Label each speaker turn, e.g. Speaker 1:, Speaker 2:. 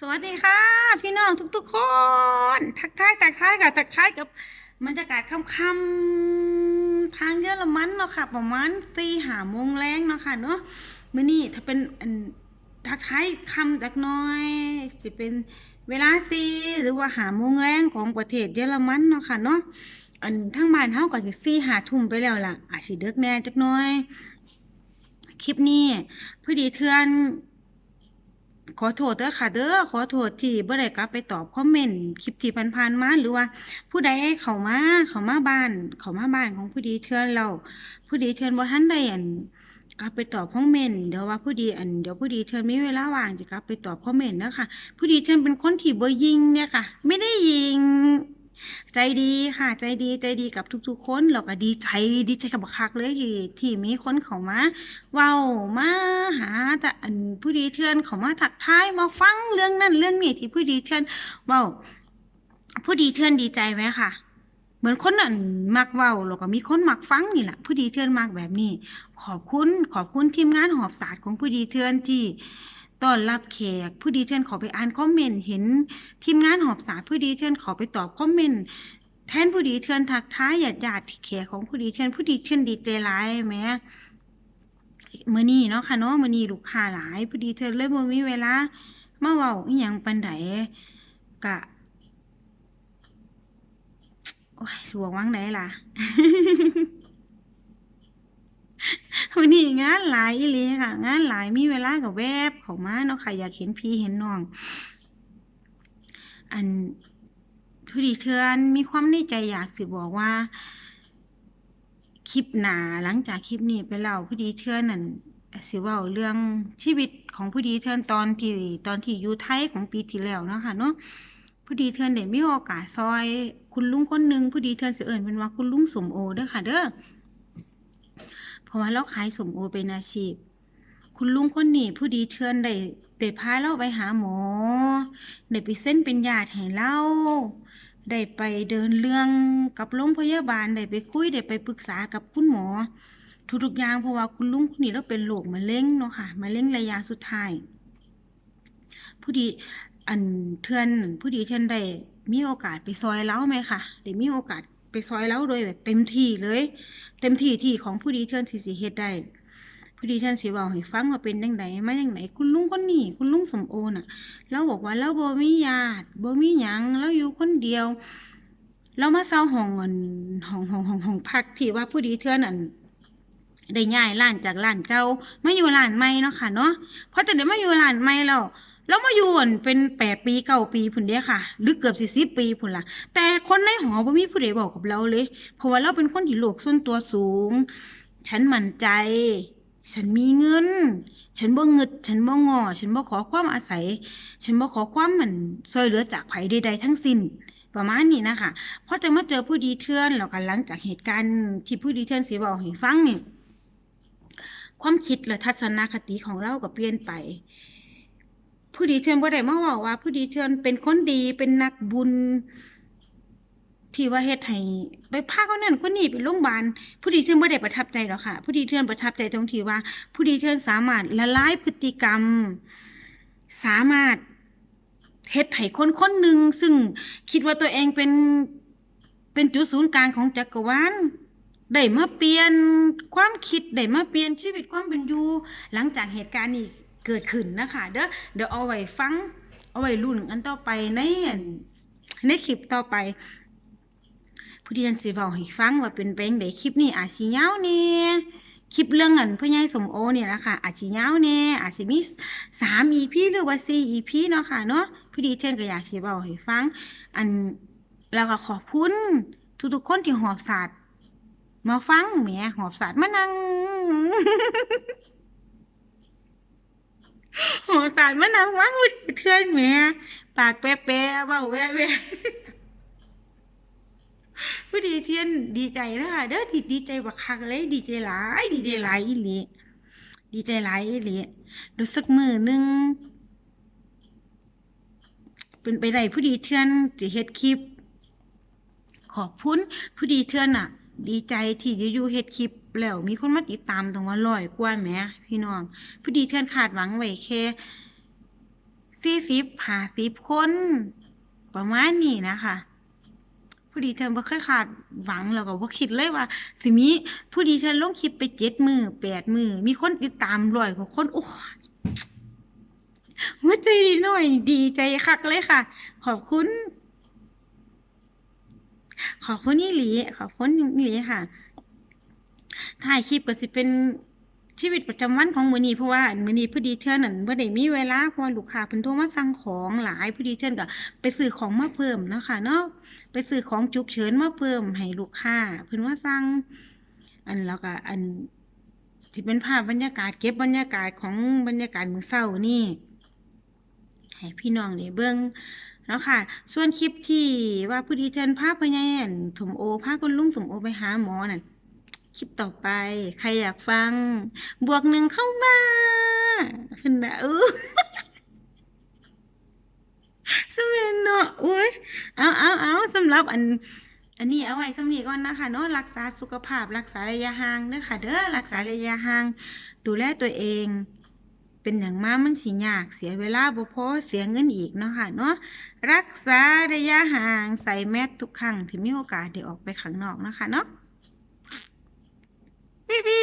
Speaker 1: สวัสดีค่ะ พี่น้องทุกๆคน ทักทายทักทายกับทักทายกับบรรยากาศค่ำๆทางเยอรมันเนาะค่ะ ประมาณตีหาโมงแรงเนาะค่ะเนาะมื้อนี้ถ้าเป็นอันทักทายคำจักน้อยสิเป็นเวลาตีหรือว่าหาโมงแรงของประเทศเยอรมันเนาะค่ะเนาะอันทั้งบ้านเฮาก็สิสี่หาทุ่มไปแล้วล่ะอาจสิดึกแน่จักน้อย คลิปนี้พอดีเทือน ขอโทษเด้อค่ะเด้อขอโทษที่บ่ได้กลับไปตอบคอมเมนต์คลิปที่ผ่านๆมาหรือว่า ผู้ใดเข้ามาเข้ามาบ้าน เข้ามาบ้านของผู้ดีเทือนเรา ผู้ดีเทือนบ่ทันได้อันกลับไปตอบคอมเมนต์เดี๋ยวว่าผู้ดีอันเดี๋ยวผู้ดีเทือนมีเวลาว่างจะกลับไปตอบคอมเมนต์นะค่ะผู้ดีเทือนเป็นคนที่บ่ยิงเนี่ยค่ะ ไม่ได้ยิง ใจดีค่ะ ใจดีใจดีกับทุก ๆ คนแล้วก็ดีใจดีใจกับบักคักเลยที่ที่มีคนเข้ามาเว้ามาหาแต่อันผู้ดีเทือนเขามาทักท้ายมาฟังเรื่องนั้นเรื่องนี้ที่ผู้ดีเทือนเว้าผู้ดีเทือนดีใจไหมค่ะเหมือนคนนั้นมักเว้าแล้วก็มีคนมักฟังนี่แหละผู้ดีเทือนมักแบบนี้ ขอบคุณขอบคุณทีมงานหอบศาสตร์ของผู้ดีเทือนที่ ต้อนรับแขกผู้ดีเทือนขอไปอ่านคอมเมนต์เห็นทีมงานหอบศารผู้ดีเทือนขอไปตอบคอมเมนต์แทนผู้ดีเทือนทักท้ายญาติญาติๆแขกของผู้ดีเทือนผู้ดีเทือนดีใจหลายแหมมื้อนี้เนาะค่ะเนาะมื้อนี้ลูกค้าหลายพอดีเธอเลยบ่มีเวลามาเว้าอิหยังปานใดกะโอ้ยสิบอกว่างใดล่ะ งานหลายอีหลีค่ะ งานหลายมีเวลาก็แวบเข้ามาเนาะค่ะ อยากเห็นพี่เห็นน้อง อันผู้ดีเทือนมีความในใจอยากสิบอกว่า คลิปหนาหลังจากคลิปนี้ไปแล้วผู้ดีเทือนนั่นสิเว้าเรื่องชีวิตของผู้ดีเทือนตอนที่ตอนที่อยู่ไทยของปีที่แล้วเนาะค่ะเนาะผู้ดีเทือนได้มีโอกาสซอย คุณลุงคนหนึ่งผู้ดีเทือนสิเอิ้นเป็นว่าคุณลุงสมโอเด้อค่ะ เด้อ ราะว่าเราขายสมโอเป็นอาชีพ คุณลุงคนนี้ผู้ดีเทือนได้ได้พาเราไปหาหมอได้ไปเซ็นเป็นญาติให้เราได้ไปเดินเรื่องกับโรงพยาบาลได้ไปคุยได้ไปปรึกษากับคุณหมอ ทุกๆอย่างเพราะว่าคุณลุงคนนี้เราเป็นโรคมะเร็งเนาะค่ะมะเร็งระยะสุดท้ายผู้ดีอันเทือนผู้ดีเทือนได้มีโอกาสไปซอยเล้าไหมค่ะได้มีโอกาส ซอยเล้าโดยแบบเต็มที่เลย เต็มที่ที่ของผู้ดีเทือนที่สิเฮ็ดได้ผู้ดีเทือนสิเว้าให้ฟังว่าเป็นจังไดมาจังไดคุณลุงคนนี้คุณลุงสมโอน่ะเราบอกว่าเราบ่มีญาติบ่มีหยังเราอยู่คนเดียว เรามาเซาห้องอันห้องห้องห้องห้องพักที่ว่าผู้ดีเทือนอันได้ย้ายร้านจากร้านเก่ามาอยู่ร้านใหม่เนาะค่ะเนาะเพราะแต่เดี๋ยวมาอยู่ร้านใหม่แล้ว แล้วมาอยู่อั่นเป็นแปดปีเก้าปีพุ่นเดียค่ะ หรือเกือบสี่สิบปีพุ่นละแต่คนในหอบ่มีผู้ใดบอกกับเราเลย เพราะว่าเราเป็นคนที่โลกส่วนตัวสูง ฉันมั่นใจ ฉันมีเงิน ฉันบ่เงึดฉันบ่งอ ฉันบ่ขอความอาศัย ฉันบ่ขอความเหมันช่วยเหลือจากไผใดๆทั้งสิ้นประมาณนี้นะคะพอจะมาเจอผู้ดีเทือนแล้วก็หลังจากเหตุการณ์ที่ผู้ดีเทือนสิเว้าให้ฟังนี่ความคิดและทัศนคติของเราก็เปลี่ยนไป ผู้ดีเทือนบ่ได้มาเว้าว่า ผู้ดีเทือนเป็นคนดีเป็นนักบุญ ที่ว่าเฮ็ดให้ไปพาคนนั้นคนนี้ไปโรงพยาบาลผู้ดีเทือนบ่ได้ประทับใจหรอกค่ะ ผู้ดีเทือนประทับใจตรงที่ว่า ผู้ดีเทือนสามารถละลายพฤติกรรม สามารถเฮ็ดให้คนคนหนึ่งซึ่งคิดว่าตัวเองเป็นเป็นจุดศูนย์กลางของจักรวาลได้มาเปลี่ยนความคิดได้มาเปลี่ยนชีวิตความเป็นอยู่หลังจากเหตุการณ์นี้ เกิดขึ้นนะคะเด้อเดี๋ยวเอาไว้ฟัง เอาไว้รุ่นกันต่อไปในในคลิปต่อไปผู้ที่ฉันสิเว้าให้ฟังว่าเป็นไปจั่งใดคลิปนี้อาจสิยาวแหน่คลิปเรื่องอันพ่อใหญ่สมโอเนี่ยนะคะอาจสิยาวแหน่อาจสิมี3 EP หรือว่า4 EP เนาะค่ะเนาะผู้ดีเช่นก็อยากสิเว้าให้ฟัง อันแล้วก็ขอบคุณทุกๆคนที่หอบศาสตร์มาฟังแหมหอบศาสาดมานั่ง หอสาดมานั่งฟังอุดเทือนแหมปากแปะๆเว้าแวะๆผู้ดีเทียนดีใจนะคะเด้อดีดีใจบักคักเลยดีใจหลายดีใจหลายอีหลีดีใจหลายอีหลีรู้สึกมือหนึงเป็นไปได้ผู้ดีเทือนจะเฮ็ดคลิป ขอบคุณผู้ดีเทือนอะ ดีใจที่อยู่เฮ็ดคลิปแล้วมีคนมาติดตามตั้งว่าร้อยกว่าแหมพี่น้องผู้ดีเทือนคาดหวังไว้แค่สี่สิบห้าสิบคน ประมาณนี้นะคะผู้ดีเทินบ่เคยขาดหวังแล้วก็บ่คิดเลยว่า สิมีผู้ดีเทินลงคลิปไปเจ็ดมือแปดมือมีคนติดตามร้อยกว่าคนโอ้หัวใจดีหน่อยดีใจคักเลยค่ะ ขอบคุณ ขอบคุณนี่หลี ขอบคุณนี่หลีค่ะถ่ายคลิปก็สิเป็นชีวิตประจำวันของมือนีเพราะว่ามือนีพอดีเทื่อนั่นบ่ได้มีเวลาเพราะว่าลูกค้าเพิ่นโทรมาสั่งของหลายพอดีเทื่อนก็ไปซื้อของมาเพิ่มนะคะเนาะไปซื้อของฉุกเฉินมาเพิ่มให้ลูกค้าเพิ่นว่าสั่งอันแล้วก็อันที่เป็นภาพบรรยากาศเก็บบรรยากาศของบรรยากาศมื้อเช้านี่ให้พี่น้องได้เบิ่ง เนาะค่ะ ส่วนคลิปที่ว่าผู้ดีเทื่อนพาพ่อใหญ่อั่นสมโอพาคุณลุงสมโอไปหาหมอนั่นคลิปต่อไป ใครอยากฟัง บวกหนึ่งเข้ามาขึ้นนะเออสมัยเนาะอุ้ยเอาเอาเอาสำหรับอัน อันนี้เอาไว้สำนี้ก่อนนะคะเนาะรักษาสุขภาพ รักษาระยะห่างเด้อค่ะ เด้อรักษาระยะห่าง ดูแลตัวเอง เป็นอย่างมากมันสิยากเสียเวลาบ่พอเสียเงินอีกเนาะค่ะเนาะรักษาระยะห่างใส่แมสทุกครั้งที่มีโอกาสได้ออกไปข้างนอกนะคะเนาะบี